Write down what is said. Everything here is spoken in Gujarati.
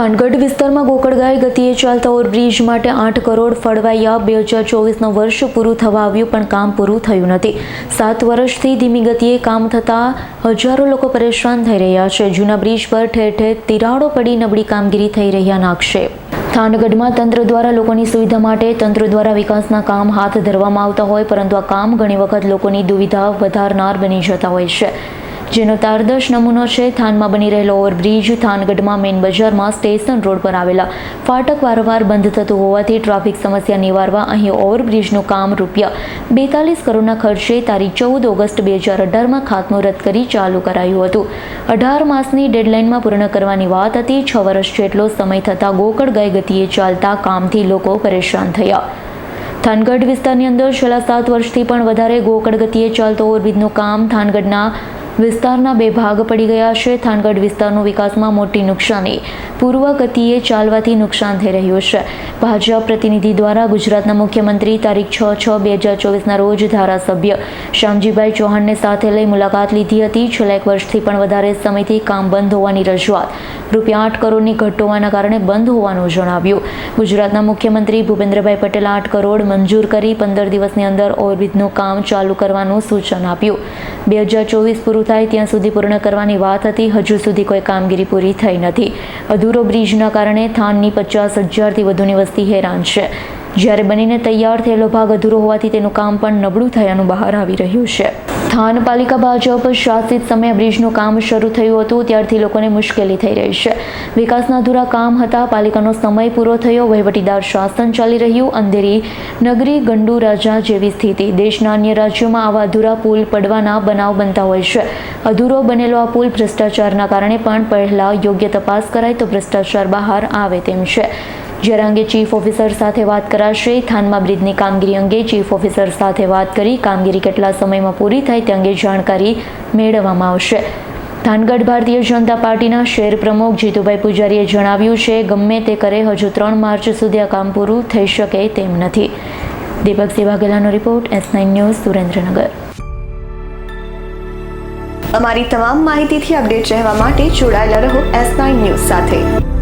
થાનગઢ વિસ્તારમાં ગોકળગાય ગતિએ ચાલતા ઓવરબ્રિજ માટે આઠ કરોડ ફળવાયા. બે હજાર ચોવીસનું વર્ષ પૂરું થવા આવ્યું, પણ કામ પૂરું થયું નથી. સાત વર્ષથી ધીમી ગતિએ કામ થતાં હજારો લોકો પરેશાન થઈ રહ્યા છે. જૂના બ્રિજ પર ઠેર ઠેર તિરાડો પડી નબળી કામગીરી થઈ રહ્યાના આક્ષેપ. થાનગઢમાં તંત્ર દ્વારા લોકોની સુવિધા માટે તંત્ર દ્વારા વિકાસના કામ હાથ ધરવામાં આવતા હોય, પરંતુ આ કામ ઘણી વખત લોકોની દુવિધા વધારનાર બની જતા હોય છે. જેનો તારદર્શ નમૂનો છે, થાનમાં બની રહેલો ઓવરબ્રિજ, થાનગઢમાં મેઇન બજારમાં સ્ટેશન રોડ પર આવેલા. ફાટક વારંવાર બંધ થતું હોવાથી ટ્રાફિક સમસ્યા નિવારવા અહીં ઓવરબ્રિજનું કામ રૂપિયા બેતાલીસ કરોડના ખર્ચે તારીખ ચૌદ ઓગસ્ટ બે હજાર અઢારમાં ખાતમુહૂર્ત કરી ચાલુ કરાયું હતું. અઢાર માસની ડેડલાઇનમાં પૂર્ણ કરવાની વાત હતી. છ વર્ષ જેટલો સમય થતાં ગોકળ ગાય ગતિએ ચાલતા કામથી લોકો પરેશાન થયા. થાનગઢ વિસ્તારની અંદર છેલ્લા સાત વર્ષથી પણ વધારે ગોકળ ગતિએ ચાલતો ઓવરબ્રિજનું કામ થાનગઢના વિસ્તારના બે ભાગ પડી ગયા છે. થાનગઢ વિસ્તારનો વિકાસમાં મોટી નુકસાની. પૂર્વ ગતિએ ચાલવાથી નુકસાન થઈ રહ્યું છે. ભાજપ પ્રતિનિધિ દ્વારા ગુજરાતના મુખ્યમંત્રી તારીખ છ છ બે હજાર ચોવીસના રોજ ધારાસભ્ય શ્યામજીભાઈ ચૌહાણને સાથે લઈ મુલાકાત લીધી હતી. છેલ્લા એક વર્ષથી પણ વધારે સમયથી કામ બંધ હોવાની રજૂઆત. રૂપિયા આઠ કરોડની ઘટ હોવાના કારણે બંધ હોવાનું જણાવ્યું. ગુજરાતના મુખ્યમંત્રી ભૂપેન્દ્રભાઈ પટેલ આઠ કરોડ મંજૂર કરી પંદર દિવસની અંદર ઓવરબ્રિજનું કામ ચાલુ કરવાનું સૂચન આપ્યું. બે હજાર ચોવીસ પૂરું થાય ત્યાં સુધી પૂર્ણ કરવાની વાત હતી. હજુ સુધી કોઈ કામગીરી પૂરી થઈ નથી. અધૂરો બ્રિજના કારણે થાનની પચાસ હજારથી વધુની વસ્તી હેરાન છે. જ્યારે બનીને તૈયાર થયેલો ભાગ અધૂરો હોવાથી તેનું કામ પણ નબળું થયાનું બહાર આવી રહ્યું છે. થાન પાલિકા ભાજપ શાસિત સમયે બ્રિજનું કામ શરૂ થયું હતું, ત્યારથી લોકોને મુશ્કેલી થઈ રહી છે. વિકાસના અધૂરા કામ હતા, પાલિકાનો સમય પૂરો થયો, વહીવટીદાર શાસન ચાલી રહ્યું, અંધેરી નગરી ગંડુ રાજા જેવી સ્થિતિ. દેશના અન્ય રાજ્યોમાં આવા અધૂરા પુલ પડવાના બનાવ બનતા હોય છે. અધૂરો બનેલો આ પુલ ભ્રષ્ટાચારના કારણે પણ પહેલાં યોગ્ય તપાસ કરાય તો ભ્રષ્ટાચાર બહાર આવે તેમ છે. જ્યારે અંગે ચીફ ઓફિસર સાથે વાત કરાશે. થાનમાં બ્રિજની કામગીરી અંગે ચીફ ઓફિસર સાથે વાત કરી. કામગીરી કેટલા સમયમાં પૂરી થાય તે અંગે જાણકારી મેળવવામાં આવશે. થાનગઢ ભારતીય જનતા પાર્ટીના શહેર પ્રમુખ જીતુભાઈ પૂજારીએ જણાવ્યું છે, ગમે તે કરે હજુ ત્રણ માર્ચ સુધી આ કામ પૂરું થઈ શકે તેમ નથી. Deepaksinh વાઘેલાનો report, S nine news, Surendranagar. અમારી તમામ માહિતીથી અપડેટ રહેવા માટે જોડાયેલા રહો એસ નાઇન ન્યૂઝ સાથે.